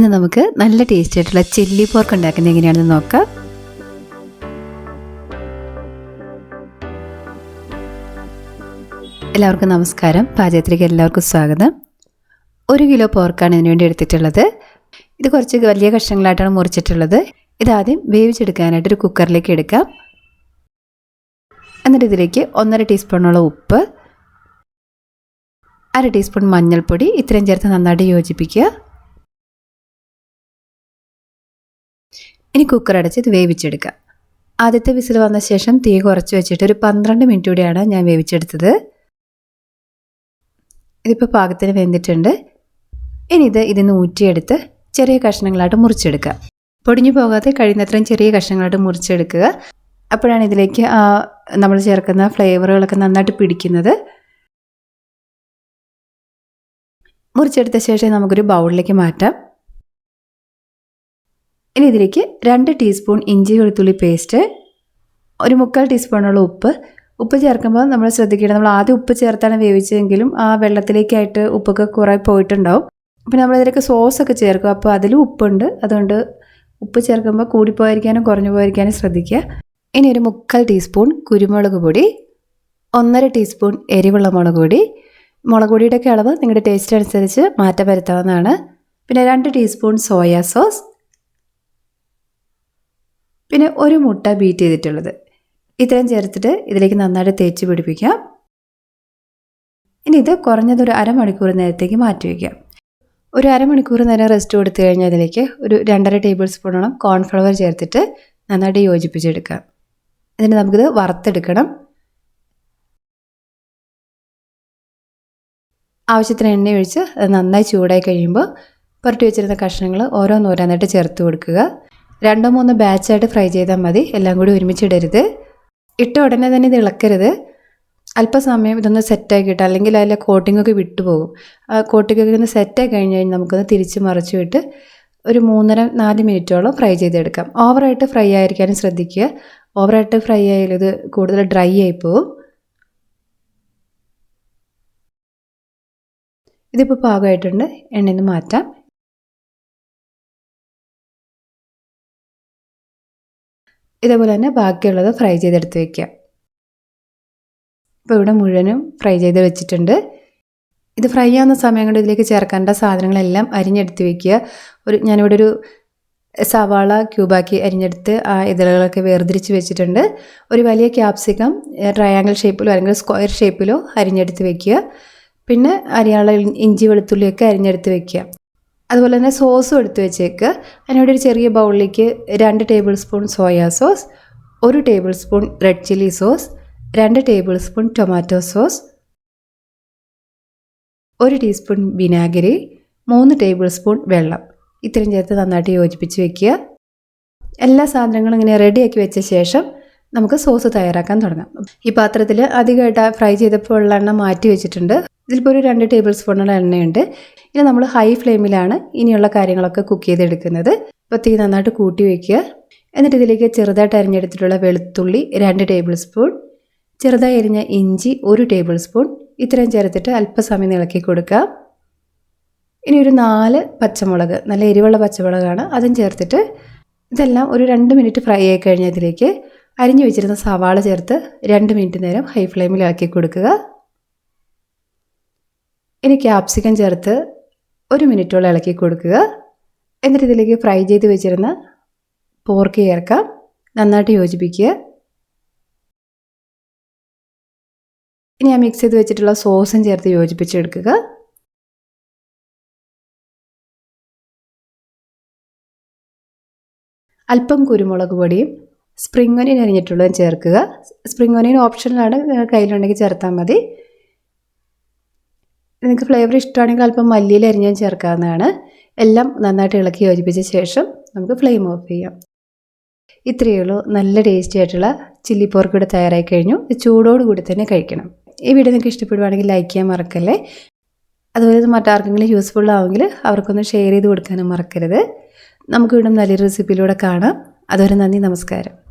ഇന്ന് നമുക്ക് നല്ല ടേസ്റ്റ് ആയിട്ടുള്ള ചില്ലി പോർക്ക് ഉണ്ടാക്കുന്നത് എങ്ങനെയാണെന്ന് നോക്കാം. എല്ലാവർക്കും നമസ്കാരം. പാചകത്തിലേക്ക് എല്ലാവർക്കും സ്വാഗതം. ഒരു കിലോ പോർക്കാണ് ഇതിനുവേണ്ടി എടുത്തിട്ടുള്ളത്. ഇത് കുറച്ച് വലിയ കഷ്ണങ്ങളായിട്ടാണ് മുറിച്ചിട്ടുള്ളത്. ഇതാദ്യം വേവിച്ചെടുക്കാനായിട്ട് ഒരു കുക്കറിലേക്ക് എടുക്കാം. എന്നിട്ട് ഇതിലേക്ക് ഒന്നര ടീസ്പൂണോളം ഉപ്പ് അര ടീസ്പൂൺ മഞ്ഞൾപ്പൊടി ഇത്രയും ചേർത്ത് നന്നായിട്ട് യോജിപ്പിക്കുക. ഇനി കുക്കർ അടച്ച് ഇത് വേവിച്ചെടുക്കാം ആദ്യത്തെ വിസിൽ വന്ന ശേഷം തീ കുറച്ച് വെച്ചിട്ട് ഒരു പന്ത്രണ്ട് മിനിറ്റ് കൂടിയാണ് ഞാൻ വേവിച്ചെടുത്തത്. ഇതിപ്പോൾ പാകത്തിന് വെന്തിട്ടുണ്ട്. ഇനി ഇത് ഇതിന്ന് ഊറ്റിയെടുത്ത് ചെറിയ കഷ്ണങ്ങളായിട്ട് മുറിച്ചെടുക്കുക. പൊടിഞ്ഞു പോകാതെ കഴിയുന്നത്രയും ചെറിയ കഷ്ണങ്ങളായിട്ട് മുറിച്ചെടുക്കുക. അപ്പോഴാണ് ഇതിലേക്ക് നമ്മൾ ചേർക്കുന്ന ഫ്ലേവറുകളൊക്കെ നന്നായിട്ട് പിടിക്കുന്നത്. മുറിച്ചെടുത്ത ശേഷം നമുക്കൊരു ബൗളിലേക്ക് മാറ്റാം. ഇനി ഇതിലേക്ക് രണ്ട് ടീസ്പൂൺ ഇഞ്ചി വെളുത്തുള്ളി പേസ്റ്റ് ഒരു മുക്കാൽ ടീസ്പൂണുള്ള ഉപ്പ്. ഉപ്പ് ചേർക്കുമ്പോൾ നമ്മൾ ശ്രദ്ധിക്കണം നമ്മൾ ആദ്യം ഉപ്പ് ചേർത്താണ് വേവിച്ചതെങ്കിലും ആ വെള്ളത്തിലേക്കായിട്ട് ഉപ്പൊക്കെ കുറേ പോയിട്ടുണ്ടാവും. അപ്പോൾ നമ്മളിതിലേക്ക് സോസൊക്കെ ചേർക്കും. അപ്പോൾ അതിലും ഉപ്പുണ്ട്. അതുകൊണ്ട് ഉപ്പ് ചേർക്കുമ്പോൾ കൂടിപ്പോയിരിക്കാനും കുറഞ്ഞു പോയിരിക്കാനും ശ്രദ്ധിക്കുക. ഇനി ഒരു മുക്കാൽ ടീസ്പൂൺ കുരുമുളക് പൊടി ഒന്നര ടീസ്പൂൺ എരിവുള്ള മുളക് പൊടി. മുളക് പൊടിയുടെയൊക്കെ അളവ് നിങ്ങളുടെ ടേസ്റ്റ് അനുസരിച്ച് മാറ്റം വരുത്താവുന്നതാണ്. പിന്നെ രണ്ട് ടീസ്പൂൺ സോയാ സോസ് പിന്നെ ഒരു മുട്ട ബീറ്റ് ചെയ്തിട്ടുള്ളത്. ഇത്രയും ചേർത്തിട്ട് ഇതിലേക്ക് നന്നായിട്ട് തേച്ച് പിടിപ്പിക്കാം. ഇനി ഇത് കുറഞ്ഞത് കുറഞ്ഞതൊരു അരമണിക്കൂർ നേരത്തേക്ക് മാറ്റി വയ്ക്കാം. ഒരു അരമണിക്കൂർ നേരം റെസ്റ്റ് കൊടുത്തു കഴിഞ്ഞാൽ ഇതിലേക്ക് ഒരു രണ്ടര ടേബിൾ സ്പൂണോളം കോൺഫ്ലവർ ചേർത്തിട്ട് നന്നായിട്ട് യോജിപ്പിച്ചെടുക്കാം. എന്നിട്ട് നമുക്കിത് വറുത്തെടുക്കണം. ആവശ്യത്തിന് എണ്ണ ഒഴിച്ച് അത് നന്നായി ചൂടായി കഴിയുമ്പോൾ പുരട്ടി വെച്ചിരുന്ന കഷ്ണങ്ങൾ ഓരോന്നോരോന്നായിട്ട് ചേർത്ത് കൊടുക്കുക. രണ്ടോ മൂന്നോ ബാച്ചായിട്ട് ഫ്രൈ ചെയ്താൽ മതി. എല്ലാം കൂടി ഒരുമിച്ചിടരുത്. ഇട്ട ഉടനെ തന്നെ ഇത് ഇളക്കരുത്. അല്പസമയം ഇതൊന്ന് സെറ്റാക്കിയിട്ട് അല്ലെങ്കിൽ അതിലെ കോട്ടിങ്ങൊക്കെ വിട്ടുപോകും. ആ കോട്ടിങ്ങൊക്കെ ഒന്ന് സെറ്റായി കഴിഞ്ഞ് കഴിഞ്ഞാൽ നമുക്കൊന്ന് തിരിച്ച് മറിച്ച് വിട്ട് ഒരു മൂന്നര നാല് മിനിറ്റോളം ഫ്രൈ ചെയ്തെടുക്കാം. ഓവറായിട്ട് ഫ്രൈ ആയിരിക്കാനും ശ്രദ്ധിക്കുക. ഓവറായിട്ട് ഫ്രൈ ആയാലും ഇത് കൂടുതൽ ഡ്രൈ ആയി പോകും ഇതിപ്പോൾ പാകമായിട്ടുണ്ട്. എണ്ണയിൽ നിന്ന് മാറ്റാം. ഇതേപോലെ തന്നെ ബാക്കിയുള്ളത് ഫ്രൈ ചെയ്തെടുത്ത് വയ്ക്കുക അപ്പോൾ ഇവിടെ മുഴുവനും ഫ്രൈ ചെയ്ത് വെച്ചിട്ടുണ്ട്. ഇത് ഫ്രൈ ആവുന്ന സമയം കൊണ്ട് ഇതിലേക്ക് ചേർക്കേണ്ട സാധനങ്ങളെല്ലാം അരിഞ്ഞെടുത്ത് വെക്കുക. ഒരു ഞാനിവിടെ ഒരു സവാള ക്യൂബാക്കി അരിഞ്ഞെടുത്ത് ആ ഇതളുകളൊക്കെ വേർതിരിച്ച് വെച്ചിട്ടുണ്ട്. ഒരു വലിയ ക്യാപ്സിക്കം ട്രയാങ്കിൾ ഷേപ്പിലോ അല്ലെങ്കിൽ സ്ക്വയർ ഷേപ്പിലോ അരിഞ്ഞെടുത്ത് വെക്കുക. പിന്നെ അരിയാള ഇഞ്ചി വെളുത്തുള്ളിയൊക്കെ അരിഞ്ഞെടുത്ത് വെക്കുക. അതുപോലെ തന്നെ സോസും എടുത്തു വെച്ചേക്ക്. അതിനോട് ഒരു ചെറിയ ബൗളിലേക്ക് രണ്ട് ടേബിൾ സ്പൂൺ സോയാ സോസ് ഒരു tablespoon red chilli sauce രണ്ട് ടേബിൾ സ്പൂൺ ടൊമാറ്റോ സോസ് ഒരു ടീസ്പൂൺ വിനാഗിരി മൂന്ന് ടേബിൾ സ്പൂൺ വെള്ളം. ഇത്രയും ചേർത്ത് നന്നായിട്ട് യോജിപ്പിച്ച് വെക്കുക. എല്ലാ സാധനങ്ങളും ഇങ്ങനെ റെഡിയാക്കി വെച്ച ശേഷം നമുക്ക് സോസ് തയ്യാറാക്കാൻ തുടങ്ങാം. ഈ പാത്രത്തിൽ അധികമായിട്ട് ഫ്രൈ ചെയ്തപ്പോൾ ഉള്ള എണ്ണ മാറ്റി വെച്ചിട്ടുണ്ട്. ഇതിലിപ്പോൾ ഒരു രണ്ട് ടേബിൾ സ്പൂണുള്ള എണ്ണയുണ്ട്. ഇനി നമ്മൾ ഹൈ ഫ്ലെയിമിലാണ് ഇനിയുള്ള കാര്യങ്ങളൊക്കെ കുക്ക് ചെയ്തെടുക്കുന്നത്. ഇപ്പോൾ തീ നന്നായിട്ട് കൂട്ടി വയ്ക്കുക എന്നിട്ട് ഇതിലേക്ക് ചെറുതായിട്ട് അരിഞ്ഞെടുത്തിട്ടുള്ള വെളുത്തുള്ളി രണ്ട് ടേബിൾ സ്പൂൺ ചെറുതായി അരിഞ്ഞ ഇഞ്ചി ഒരു ടേബിൾ സ്പൂൺ ഇത്രയും ചേർത്തിട്ട് അല്പസമയം ഇളക്കി കൊടുക്കുക. ഇനി ഒരു നാല് പച്ചമുളക് നല്ല എരിവുള്ള പച്ചമുളകാണ്. അതും ചേർത്തിട്ട് ഇതെല്ലാം ഒരു രണ്ട് മിനിറ്റ് ഫ്രൈ ആയി കഴിഞ്ഞതിലേക്ക് അരിഞ്ഞു വെച്ചിരുന്ന സവാള ചേർത്ത് രണ്ട് മിനിറ്റ് നേരം ഹൈ ഫ്ലെയിമിൽ ഇളക്കി കൊടുക്കുക. ഇനി ക്യാപ്സിക്കം ചേർത്ത് ഒരു മിനിറ്റോളം ഇളക്കി കൊടുക്കുക. എന്നിട്ട് ഇതിലേക്ക് ഫ്രൈ ചെയ്ത് വെച്ചിരുന്ന പോർക്ക് ചേർക്കാം. നന്നായിട്ട് യോജിപ്പിക്കുക. ഇനി ആ മിക്സ് ചെയ്ത് വെച്ചിട്ടുള്ള സോസും ചേർത്ത് യോജിപ്പിച്ചെടുക്കുക. അല്പം കുരുമുളക് പൊടിയും സ്പ്രിംഗ് ഒനിയൻ അരിഞ്ഞിട്ടുള്ളതും ചേർക്കുക. സ്പ്രിംഗ് ഒനിയൻ ഓപ്ഷനിലാണ് കയ്യിലുണ്ടെങ്കിൽ ചേർത്താൽ മതി. നിങ്ങൾക്ക് ഫ്ലേവർ ഇഷ്ടമാണെങ്കിൽ അല്പം മല്ലിയിൽ അരിഞ്ഞാൽ ചേർക്കാവുന്നതാണ്. എല്ലാം നന്നായിട്ട് ഇളക്കി യോജിപ്പിച്ച ശേഷം നമുക്ക് ഫ്ലെയിം ഓഫ് ചെയ്യാം. ഇത്രയേ ഉള്ളൂ. നല്ല ടേസ്റ്റി ആയിട്ടുള്ള ചില്ലി പോർക്ക് ഇവിടെ തയ്യാറായി കഴിഞ്ഞു. ചൂടോട് കൂടി തന്നെ കഴിക്കണം. ഈ വീഡിയോ നിങ്ങൾക്ക് ഇഷ്ടപ്പെടുവാണെങ്കിൽ ലൈക്ക് ചെയ്യാൻ മറക്കല്ലേ? അതുപോലെ മറ്റാർക്കെങ്കിലും യൂസ്ഫുൾ ആവുമെങ്കിൽ അവർക്കൊന്ന് ഷെയർ ചെയ്ത് കൊടുക്കാനും മറക്കരുത്. നമുക്ക് വീണ്ടും നല്ലൊരു റെസിപ്പിയിലൂടെ കാണാം. അതുവരെ നന്ദി നമസ്കാരം.